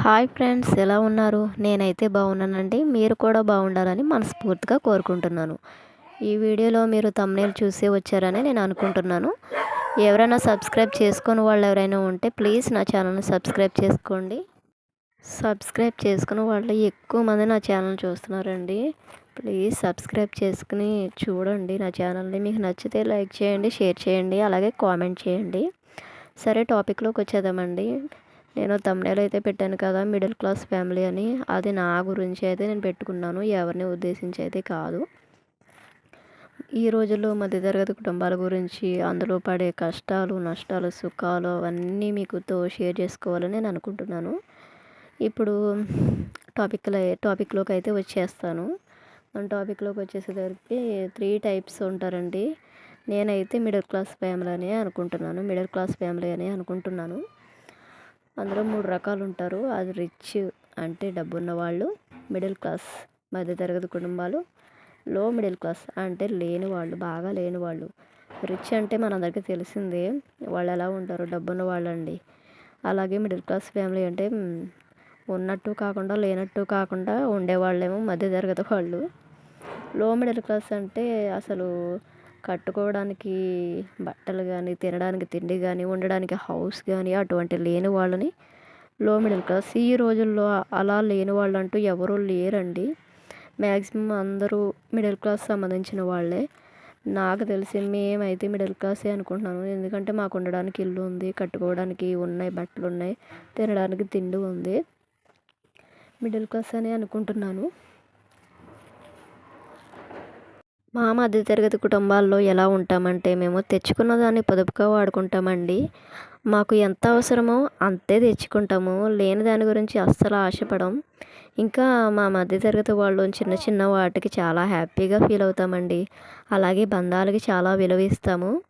Hi friends ఎలా ఉన్నారు? నేనైతే బాగున్నానండి. మీరు కూడా బాగుండాలని మనస్ఫూర్తిగా కోరుకుంటున్నాను. ఈ వీడియోలో మీరు తమ్నేలు చూసే వచ్చారని నేను అనుకుంటున్నాను. ఎవరైనా సబ్స్క్రైబ్ చేసుకుని వాళ్ళు ఎవరైనా ఉంటే ప్లీజ్ నా ఛానల్ని సబ్స్క్రైబ్ చేసుకోండి. సబ్స్క్రైబ్ చేసుకుని వాళ్ళు ఎక్కువ మంది నా ఛానల్ చూస్తున్నారండి. ప్లీజ్ సబ్స్క్రైబ్ చేసుకుని చూడండి నా ఛానల్ని మీకు నచ్చితే లైక్ చేయండి షేర్ చేయండి అలాగే కామెంట్ చేయండి. సరే టాపిక్లోకి వచ్చేద్దామండి. నేను తమ్నేల్ అయితే పెట్టాను కదా మిడిల్ క్లాస్ ఫ్యామిలీ అని. అది నా గురించి అయితే నేను పెట్టుకున్నాను. ఎవరిని ఉద్దేశించి అయితే కాదు. ఈ రోజుల్లో మధ్యతరగతి కుటుంబాల గురించి అందులో పడే కష్టాలు నష్టాలు సుఖాలు అవన్నీ మీకుతో షేర్ చేసుకోవాలని నేను అనుకుంటున్నాను. ఇప్పుడు టాపిక్లో టాపిక్లోకి అయితే వచ్చేస్తాను. మన టాపిక్లోకి వచ్చేసేసరికి త్రీ టైప్స్ ఉంటారండి. నేనైతే మిడిల్ క్లాస్ ఫ్యామిలీ అనే అనుకుంటున్నాను. మిడిల్ క్లాస్ ఫ్యామిలీ అనే అనుకుంటున్నాను. అందులో మూడు రకాలు ఉంటారు అది రిచ్ అంటే డబ్బున్న వాళ్ళు మిడిల్ క్లాస్ మధ్యతరగతి కుటుంబాలు లో మిడిల్ క్లాస్ అంటే లేని వాళ్ళు బాగా లేని వాళ్ళు రిచ్ అంటే మనందరికీ తెలిసిందే వాళ్ళు ఎలా ఉంటారు? డబ్బున్న వాళ్ళండి అలాగే మిడిల్ క్లాస్ ఫ్యామిలీ అంటే ఉన్నట్టు కాకుండా లేనట్టు కాకుండా ఉండేవాళ్ళేమో మధ్యతరగతి వాళ్ళు. లో మిడిల్ క్లాస్ అంటే అసలు కట్టుకోవడానికి బట్టలు కానీ తినడానికి తిండి కానీ ఉండడానికి హౌస్ కానీ అటువంటి లేని వాళ్ళని లో మిడిల్ క్లాస్. ఈ రోజుల్లో అలా లేని వాళ్ళు అంటూ ఎవరూ లేరండి. మ్యాక్సిమం అందరూ మిడిల్ క్లాస్ సంబంధించిన వాళ్ళే. నాకు తెలిసి మేమైతే మిడిల్ క్లాసే అనుకుంటున్నాను. ఎందుకంటే మాకు ఉండడానికి ఇల్లు ఉంది కట్టుకోవడానికి ఉన్నాయి బట్టలు ఉన్నాయి తినడానికి తిండి ఉంది. మిడిల్ క్లాస్ అని అనుకుంటున్నాను. మా మధ్యతరగతి కుటుంబాల్లో ఎలా ఉంటామంటే మేము తెచ్చుకున్న దాన్ని పొదుపుగా వాడుకుంటామండి. మాకు ఎంత అవసరమో అంతే తెచ్చుకుంటాము. లేని దాని గురించి అస్సలు ఆశపడం. ఇంకా మా మధ్యతరగతి వాళ్ళు చిన్న చిన్న వాటికి చాలా హ్యాపీగా ఫీల్ అవుతామండి. అలాగే బంధాలకి చాలా విలువ ఇస్తాము.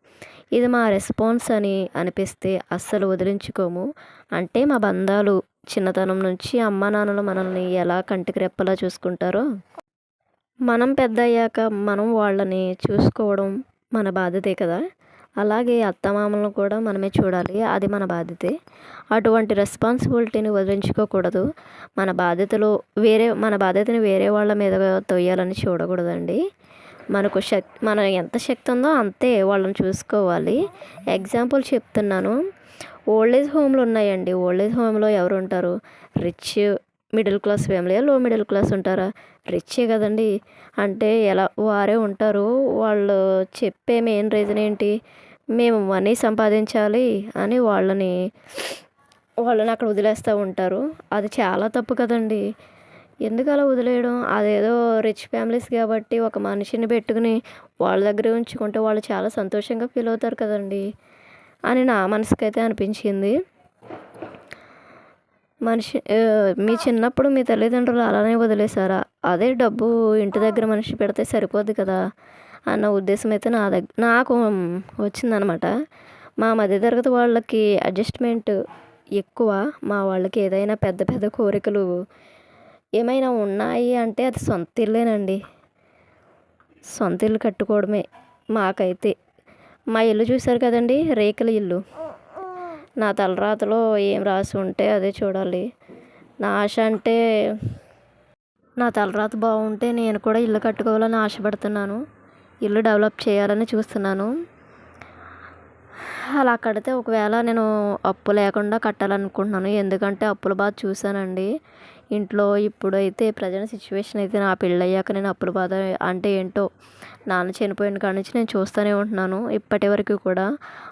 ఇది మా రెస్పాన్స్ అని అనిపిస్తే అస్సలు వదిలించుకోము. అంటే మా బంధాలు చిన్నతనం నుంచి అమ్మ నాన్నలు మనల్ని ఎలా కంటికి రెప్పలా చూసుకుంటారో మనం పెద్ద అయ్యాక మనం వాళ్ళని చూసుకోవడం మన బాధ్యతే కదా? అలాగే అత్తమామలను కూడా మనమే చూడాలి. అది మన బాధ్యతే. అటువంటి రెస్పాన్సిబిలిటీని వదిలించుకోకూడదు. మన బాధ్యతలు వేరే మన బాధ్యతని వేరే వాళ్ళ మీద తొయ్యాలని చూడకూడదండి. మనకు శక్తి మన ఎంత శక్తి ఉందో అంతే వాళ్ళని చూసుకోవాలి. ఎగ్జాంపుల్ చెప్తున్నాను. ఓల్డ్ ఏజ్ హోమ్లు ఉన్నాయండి. ఓల్డ్ ఏజ్ హోమ్లో ఎవరు ఉంటారు రిచ్ మిడిల్ క్లాస్ ఫ్యామిలీ లో మిడిల్ క్లాస్ ఉంటారా? రిచ్చే కదండి. అంటే ఎలా వారే ఉంటారు. వాళ్ళు చెప్పే మెయిన్ రీజన్ ఏంటి? మేము మనీ సంపాదించాలి అని వాళ్ళని వాళ్ళని అక్కడ వదిలేస్తూ ఉంటారు. అది చాలా తప్పు కదండి. ఎందుకు అలా వదిలేయడం? అదేదో రిచ్ ఫ్యామిలీస్ కాబట్టి ఒక మనిషిని పెట్టుకుని వాళ్ళ దగ్గర ఉంచుకుంటే వాళ్ళు చాలా సంతోషంగా ఫీల్ అవుతారు కదండి. అని నా మనసుకైతే అనిపించింది. మనిషి మీ చిన్నప్పుడు మీ తల్లిదండ్రులు అలానే వదిలేసారా అదే డబ్బు ఇంటి దగ్గర మనిషి పెడితే సరిపోద్ది కదా అన్న ఉద్దేశం అయితే నా దగ్గర నాకు వచ్చిందనమాట. మా మధ్యతరగతి వాళ్ళకి అడ్జస్ట్మెంట్ ఎక్కువ మా వాళ్ళకి ఏదైనా పెద్ద పెద్ద కోరికలు ఏమైనా ఉన్నాయి అంటే అది సొంత ఇల్లేనండి. సొంత ఇల్లు కట్టుకోవడమే మాకైతే. మా ఇల్లు చూశారు కదండి రేకుల ఇల్లు. నా తలరాతలో ఏం రాసి ఉంటే అదే చూడాలి. నా ఆశ అంటే నా తలరాత బాగుంటే నేను కూడా ఇల్లు కట్టుకోవాలని ఆశపడుతున్నాను. ఇల్లు డెవలప్ చేయాలని చూస్తున్నాను. అలా కడితే ఒకవేళ నేను అప్పు లేకుండా కట్టాలనుకుంటున్నాను. ఎందుకంటే అప్పుల బాధ చూశానండి. ఇంట్లో ఇప్పుడైతే ప్రజెంట్ సిచ్యువేషన్ అయితే నా పెళ్ళయ్యాక నేను అప్పుల బాధ అంటే ఏంటో నాన్న చనిపోయిన కాడ నుంచి నేను చూస్తూనే ఉంటున్నాను. ఇప్పటి వరకు కూడా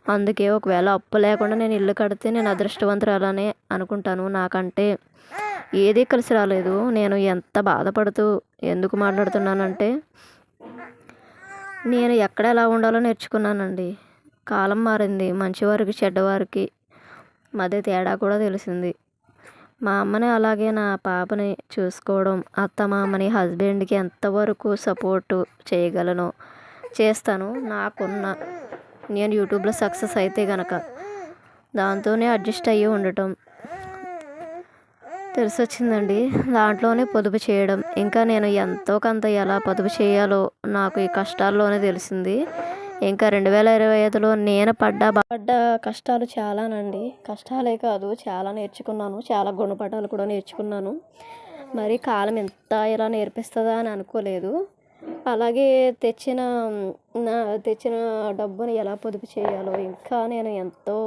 అందుకే ఒకవేళ అప్పు లేకుండా నేను ఇల్లు కడితే నేను అదృష్టవంతురాలనే అనుకుంటాను. నాకంటే ఏదీ కలిసి రాలేదు. నేను ఎంత బాధపడుతూ ఎందుకు మాట్లాడుతున్నానంటే నేను ఎక్కడ ఎలా ఉండాలో నేర్చుకున్నానండి. కాలం మారింది. మంచివారికి చెడ్డవారికి మధ్య తేడా కూడా తెలిసింది. మా అమ్మని అలాగే నా పాపని చూసుకోవడం అత్త మామని హస్బెండ్కి ఎంతవరకు సపోర్టు చేయగలను? చేస్తాను. నాకున్న నేను యూట్యూబ్లో సక్సెస్ అయితే కనుక దాంతోనే అడ్జస్ట్ అయ్యి ఉండటం తెలిసొచ్చిందండి. దాంట్లోనే పొదుపు చేయడం. ఇంకా నేను ఎంతో కొంత ఎలా పొదుపు చేయాలో నాకు ఈ కష్టాల్లోనే తెలిసింది. ఇంకా రెండు వేల ఇరవై ఐదులో నేను పడ్డ పడ్డ కష్టాలు చాలానండి. కష్టాలే కాదు చాలా నేర్చుకున్నాను. చాలా గుణపాఠాలు కూడా నేర్చుకున్నాను. మరి కాలం ఎంత ఇలా నేర్పిస్తుందా అని అనుకోలేదు. అలాగే తెచ్చిన నా తెచ్చిన డబ్బుని ఎలా పొదుపు చేయాలో ఇంకా నేను ఎంతో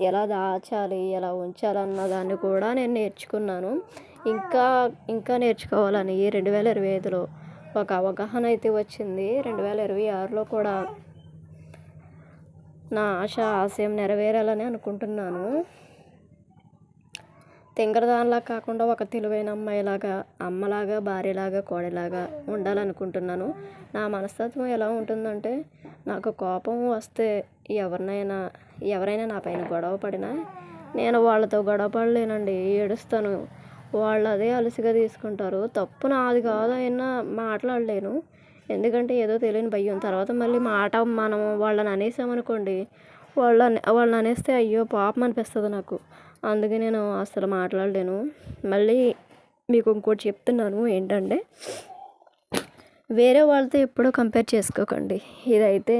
ఎలా దాచాలి ఎలా ఉంచాలి అన్న దాన్ని కూడా నేను నేర్చుకున్నాను. ఇంకా ఇంకా నేర్చుకోవాలని రెండు వేల ఇరవై ఐదులో ఒక అవగాహన అయితే వచ్చింది. రెండు వేల ఇరవై ఆరులో కూడా నా ఆశ ఆశయం నెరవేరాలని అనుకుంటున్నాను. తింగరదానిలా కాకుండా ఒక తెలివైన అమ్మాయిలాగా అమ్మలాగా భార్యలాగా కోడలాగా ఉండాలనుకుంటున్నాను. నా మనస్తత్వం ఎలా ఉంటుందంటే నాకు కోపం వస్తే ఎవరినైనా ఎవరైనా నా పైన గొడవ పడినా నేను వాళ్ళతో గొడవ పడలేనండి ఏడుస్తాను. వాళ్ళు అదే అలసిగా తీసుకుంటారు. తప్పు నాది కాదు అయినా మాట్లాడలేను. ఎందుకంటే ఏదో తెలియని భయం. తర్వాత మళ్ళీ మాట మనం వాళ్ళని అనేసామనుకోండి వాళ్ళని వాళ్ళని అనేస్తే అయ్యో పాపం అనిపిస్తుంది నాకు. అందుకే నేను అసలు మాట్లాడలేను. మళ్ళీ మీకు ఇంకోటి చెప్తున్నాను ఏంటంటే వేరే వాళ్ళతో ఎప్పుడూ కంపేర్ చేసుకోకండి. ఇదైతే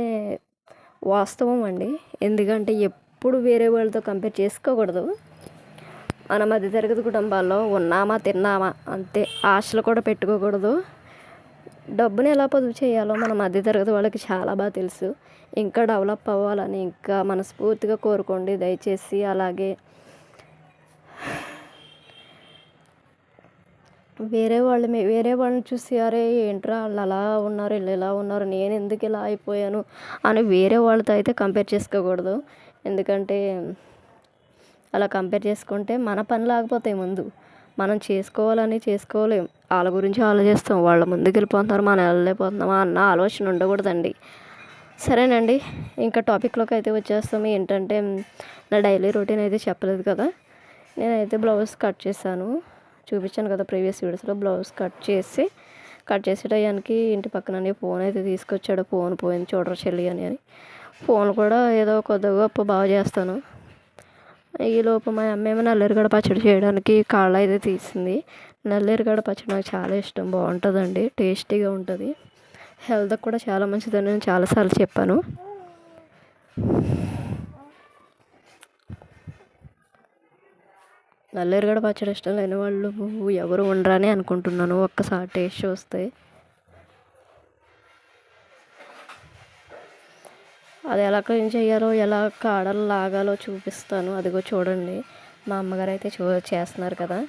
వాస్తవం అండి. ఎందుకంటే ఎప్పుడు వేరే వాళ్ళతో కంపేర్ చేసుకోకూడదు. మన మధ్యతరగతి కుటుంబాల్లో ఉన్నామా తిన్నామా అంతే. ఆశలు కూడా పెట్టుకోకూడదు. డబ్బుని ఎలా పొదుపు చేయాలో మన మధ్యతరగతి వాళ్ళకి చాలా బాగా తెలుసు. ఇంకా డెవలప్ అవ్వాలని ఇంకా మనస్ఫూర్తిగా కోరుకోండి. దయచేసి అలాగే వేరే వాళ్ళు వేరే వాళ్ళని చూసి అరే ఏంట్రా వాళ్ళు అలా ఉన్నారు వీళ్ళు ఇలా ఉన్నారు నేను ఎందుకు ఇలా అయిపోయాను? అని వేరే వాళ్ళతో అయితే కంపేర్ చేసుకోకూడదు. ఎందుకంటే అలా కంపేర్ చేసుకుంటే మన పని లేకపోతే ముందు మనం చేసుకోవాలని చేసుకోలేం. వాళ్ళ గురించి ఆలోచిస్తాం. వాళ్ళ ముందుకు వెళ్ళిపోతున్నారు మనం వెళ్ళలేకపోతున్నామా అన్న ఆలోచన ఉండకూడదండి. సరేనండి ఇంకా టాపిక్లోకి అయితే వచ్చేస్తాము ఏంటంటే నా డైలీ రొటీన్ అయితే చెప్పలేదు కదా. నేనైతే బ్లౌజ్ కట్ చేశాను. చూపించాను కదా ప్రీవియస్ వీడియోస్లో బ్లౌజ్ కట్ చేసి కట్ చేసే టయానికి ఇంటి పక్కన ఫోన్ అయితే తీసుకొచ్చాడు. ఫోన్ పోయింది చూడరు చెల్లి అని అని. ఫోన్ కూడా ఏదో కొద్దిగా గొప్ప బాగా చేస్తాను. ఈ లోపు మా అమ్మ ఏమో నల్లేరుగడ పచ్చడి చేయడానికి కాళ్ళ అయితే తీసింది. నల్లేరుగడ పచ్చడి నాకు చాలా ఇష్టం బాగుంటుందండి టేస్టీగా ఉంటుంది. హెల్త్కి కూడా చాలా మంచిదని నేను చాలాసార్లు చెప్పాను. నల్లేరుగడ పచ్చడి ఇష్టం లేని వాళ్ళు ఎవరు ఉండరని అనుకుంటున్నాను. ఒక్కసారి టేస్ట్ చూస్తే అది ఎలా క్లీన్ చేయాలో ఎలా కాడలు లాగాలో చూపిస్తాను. అదిగో చూడండి. మా అమ్మగారు అయితే చూ చేస్తున్నారు కదా.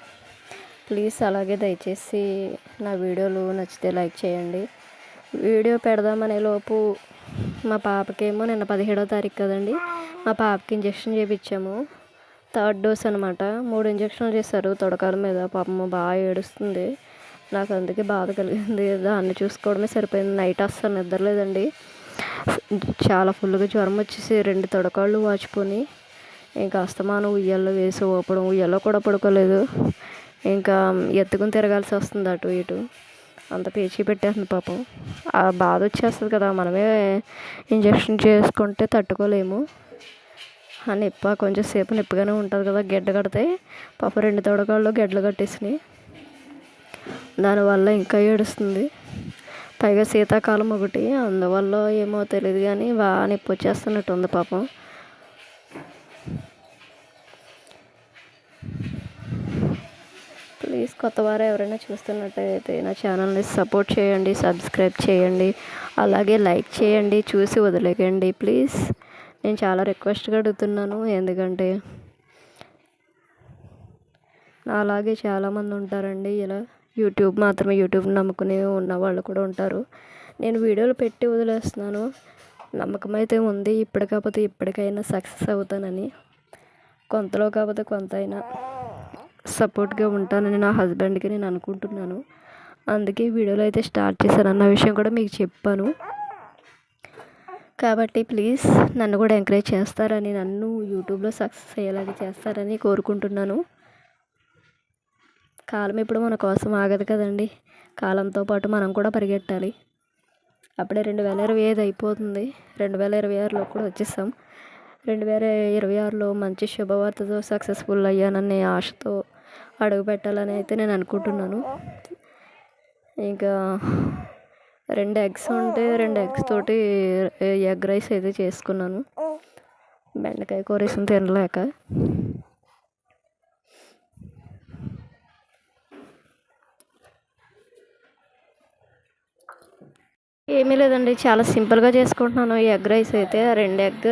ప్లీజ్ అలాగే దయచేసి నా వీడియోలు నచ్చితే లైక్ చేయండి. వీడియో పెడదామనే లోపు మా పాపకేమో నిన్న పదిహేడో తారీఖు కదండి. మా పాపకి ఇంజక్షన్ చేయించాము థర్డ్ డోస్ అనమాట మూడు ఇంజక్షన్లు చేశారు తొడకాల మీద. పాపము బాగా ఏడుస్తుంది. నాకు అందుకే బాధ కలిగింది. దాన్ని చూసుకోవడమే సరిపోయింది. నైట్ అస్సలు నిద్రలేదండి. చాలా ఫుల్గా జ్వరం వచ్చేసి రెండు తొడకాళ్ళు వాచిపోయి ఇంకా అస్తమానం ఉయ్యాల్లో వేసి ఊపడం ఉయ్యాల్లో కూడా పడుకోలేదు. ఇంకా ఎత్తుకుని తిరగాల్సి వస్తుంది అటు ఇటు. అంత పేచీ పెట్టేస్తుంది పాపం. ఆ బాధ వచ్చేస్తుంది కదా మనమే ఇంజక్షన్ చేసుకుంటే తట్టుకోలేము. ఆ నిప్ప కొంచెం సేపు నొప్పిగానే ఉంటుంది కదా గెడ్డ కడితే పాపం రెండు తొడకాళ్ళు గెడ్డలు కట్టేసినాయి. దానివల్ల ఇంకా ఏడుస్తుంది. పైగా శీతాకాలం ఒకటి అందువల్ల ఏమో తెలియదు కానీ బాగా నొప్పి వచ్చేస్తున్నట్టు ఉంది పాపం. ప్లీజ్ కొత్త వారు ఎవరైనా చూస్తున్నట్టయితే నా ఛానల్ని సపోర్ట్ చేయండి సబ్స్క్రైబ్ చేయండి అలాగే లైక్ చేయండి చూసి వదిలేకండి ప్లీజ్ నేను చాలా రిక్వెస్ట్గా అడుగుతున్నాను ఎందుకంటే అలాగే చాలామంది ఉంటారండి ఇలా యూట్యూబ్ మాత్రమే యూట్యూబ్ నమ్ముకుని ఉన్న వాళ్ళు కూడా ఉంటారు. నేను వీడియోలు పెట్టి వదిలేస్తున్నాను. నమ్మకం అయితే ఉంది. ఇప్పుడు కాకపోతే ఇప్పటికైనా సక్సెస్ అవుతానని. కొంతలో కాకపోతే కొంత అయినా సపోర్ట్గా ఉంటానని నా హస్బెండ్కి నేను అనుకుంటున్నాను. అందుకే వీడియోలో అయితే స్టార్ట్ చేశాను అన్న విషయం కూడా మీకు చెప్పాను. కాబట్టి ప్లీజ్ నన్ను కూడా ఎంకరేజ్ చేస్తారని నన్ను యూట్యూబ్లో సక్సెస్ అయ్యేలాగా చేస్తారని కోరుకుంటున్నాను. కాలం ఇప్పుడు మన కోసం ఆగదు కదండి. కాలంతో పాటు మనం కూడా పరిగెట్టాలి. అప్పుడే రెండు వేల ఇరవై ఐదు అయిపోతుంది. రెండు వేల ఇరవై ఆరులో కూడా వచ్చేసాం. రెండు వేల ఇరవై ఆరులో మంచి శుభవార్తతో సక్సెస్ఫుల్ అయ్యాననే ఆశతో అడుగు పెట్టాలని అయితే నేను అనుకుంటున్నాను. ఇంకా రెండు ఎగ్స్ ఉంటే రెండు ఎగ్స్ తోటి ఎగ్ రైస్ అయితే చేసుకున్నాను. బెండకాయ కూర వేసిన తినలేక. ఏమీ లేదండి చాలా సింపుల్గా చేసుకుంటున్నాను. ఈ ఎగ్ రైస్ అయితే రెండు ఎగ్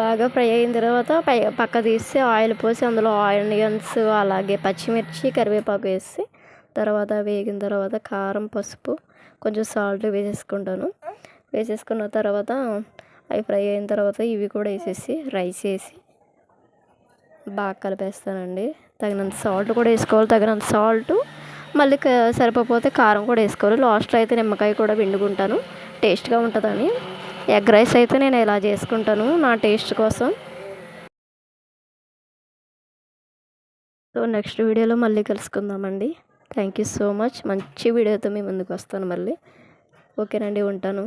బాగా ఫ్రై అయిన తర్వాత పై పక్క తీసి ఆయిల్ పోసి అందులో ఆనియన్స్ అలాగే పచ్చిమిర్చి కరివేపాకు వేసి తర్వాత వేగిన తర్వాత కారం పసుపు కొంచెం సాల్ట్ వేసేసుకుంటాను. వేసేసుకున్న తర్వాత అవి ఫ్రై అయిన తర్వాత ఇవి కూడా వేసేసి రైస్ వేసి బాగా కలిపేస్తానండి. తగినంత సాల్ట్ కూడా వేసుకోవాలి. తగినంత సాల్ట్ మళ్ళీ సరిపోతే కారం కూడా వేసుకోవాలి. లాస్ట్లో అయితే నిమ్మకాయ కూడా పిండుకుంటాను. టేస్ట్గా ఉంటుందని. ఎగ్ రైస్ అయితే నేను ఇలా చేసుకుంటాను నా టేస్ట్ కోసం. సో నెక్స్ట్ వీడియోలో మళ్ళీ కలుసుకుందామండి. Thank you so much. మంచి వీడియోతో మీ ముందుకు వస్తాను మళ్ళీ. ఓకేనండి ఉంటాను.